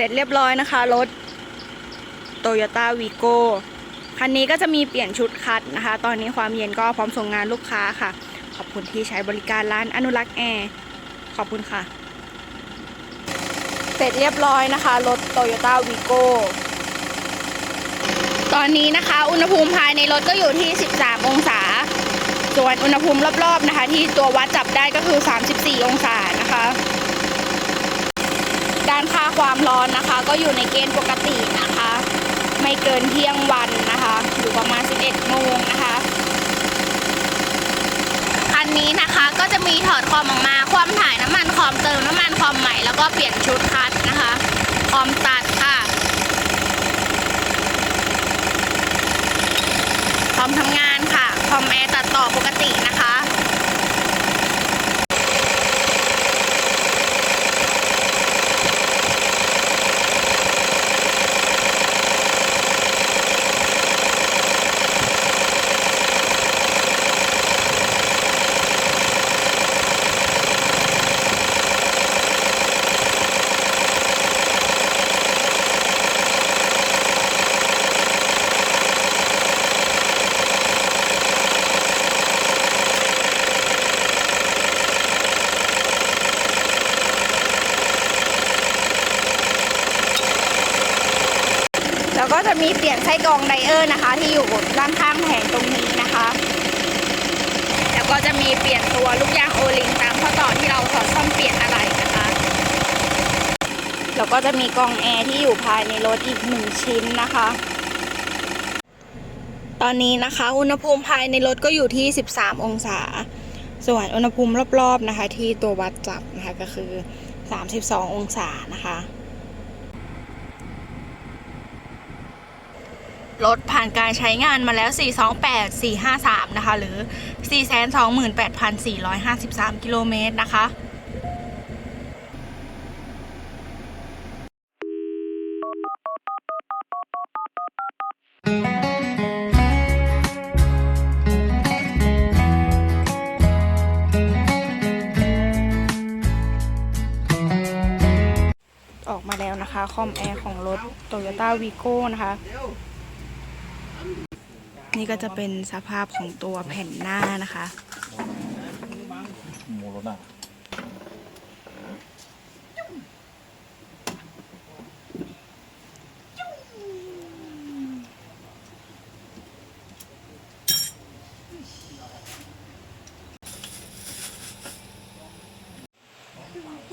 ร็จเรียบร้อยนะคะ รถ Toyota Vigo คันนี้ก็จะมีเปลี่ยนชุดคัดนะคะ ตอนนี้ความเย็นก็พร้อมส่งงานลูกค้าค่ะ ขอบคุณที่ใช้บริการร้านอนุรักษ์แอร์ขอบคุณค่ะ เสร็จเรียบร้อยนะคะ รถ Toyota Vigo ตอนนี้นะคะ อุณหภูมิภายในรถก็อยู่ที่ 13 องศา ส่วนอุณหภูมิรอบๆนะคะ ที่ตัววัดจับได้ก็คือ 34 องศานะคะานค่าความร้อนนะคะ ก็อยู่ในเกณฑ์ปกตินะคะ ไม่เกินเที่ยงวันนะคะ อยู่ประมาณ 11โมงนะคะคันนี้นะคะก็จะมีถอดคอมออกมา ความถ่ายน้ำมันคอมเติมน้ำมันคอมใหม่แล้วก็เปลี่ยนชุดคัดนะคะคอมตัดค่ะคอมทำงานค่ะคอมแอร์ตัดต่อปกตินะ ก็จะมีเปลี่ยนไส้กรองไดเออร์นะคะ ที่อยู่ด้านข้างแผงตรงนี้นะคะ แล้วก็จะมีเปลี่ยนตัวลูกยางโอลิงตามข้อต่อที่เราถอดซ่อมเปลี่ยนอะไรนะคะ แล้วก็จะมีกรองแอร์ที่อยู่ภายในรถอีกหนึ่งชิ้นนะคะ ตอนนี้นะคะ อุณหภูมิภายในรถก็อยู่ที่ 13 องศา ส่วนอุณหภูมิรอบๆนะคะ ที่ตัววัดจับนะคะก็คือ 32 องศานะคะ รถผ่านการใช้งานมาแล้ว 428 453 นะคะ หรือ 428,453 กิโลเมตรนะคะออกมาแล้วนะคะ คอมแอร์ของรถ Toyota Vigo นะคะ นี่ก็จะเป็นสภาพของตัวแผ่นหน้านะคะหมูรถอะ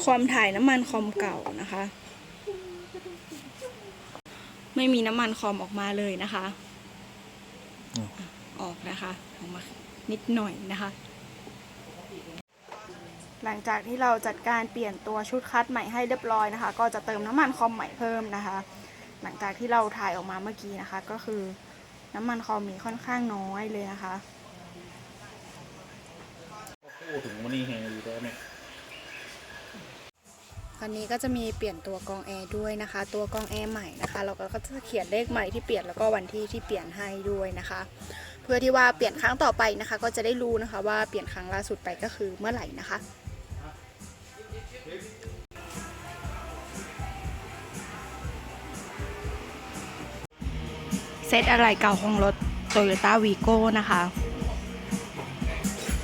คอมถ่ายน้ำมันคอมเก่านะคะ ไม่มีน้ำมันคอมออกมาเลยนะคะ ออกนะคะออกมานิดหน่อยนะคะ หลังจากที่เราจัดการเปลี่ยนตัวชุดคัดใหม่ให้เรียบร้อยนะคะ ก็จะเติมน้ำมันคอมใหม่เพิ่มนะคะ หลังจากที่เราถ่ายออกมาเมื่อกี้นะคะ ก็คือน้ำมันคอมมีค่อนข้างน้อยเลยนะคะ พูดถึงวันนี้แฮงอยู่แล้วเนี่ย วั นนี้ก็จะมีเปลี่ยนตัวกรองแอร์ด้วยนะคะ ตัวกรองแอร์ใหม่นะคะเราก็จะเขียนเลขใหม่ที่เปลี่ยนแล้วก็วันที่ที่เปลี่ยนให้ด้วยนะคะ เพื่อที่ว่าเปลี่ยนครั้งต่อไปนะคะ ก็จะได้รู้นะคะว่าเปลี่ยนครั้งล่าสุดไปก็คือเมื่อไหร่นะคะเซตอะไรเก่าของรถ Toyota Vigo นะคะ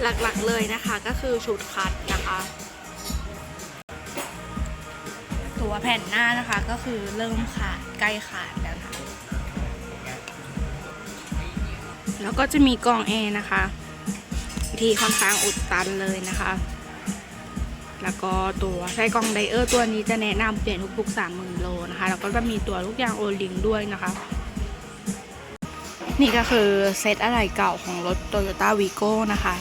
หลักๆเลยนะคะก็คือชุดคัดนะคะ ตัวแผ่นหน้านะคะ ก็คือเริ่มขาดใกล้ขาดแล้วนะคะแล้วก็จะมีกองแอร์นะคะที่ค่อนข้างอุดตันเลยนะคะ แล้วก็ตัวไส้กรองไดเออร์ตัวนี้จะแนะนำเปลี่ยนทุกๆ30,000โลนะคะ แล้วก็จะมีตัวลูกยางโอลิงด้วยนะคะ นี่ก็คือเซตอะไรเก่าของรถ Toyota Vigo นะคะ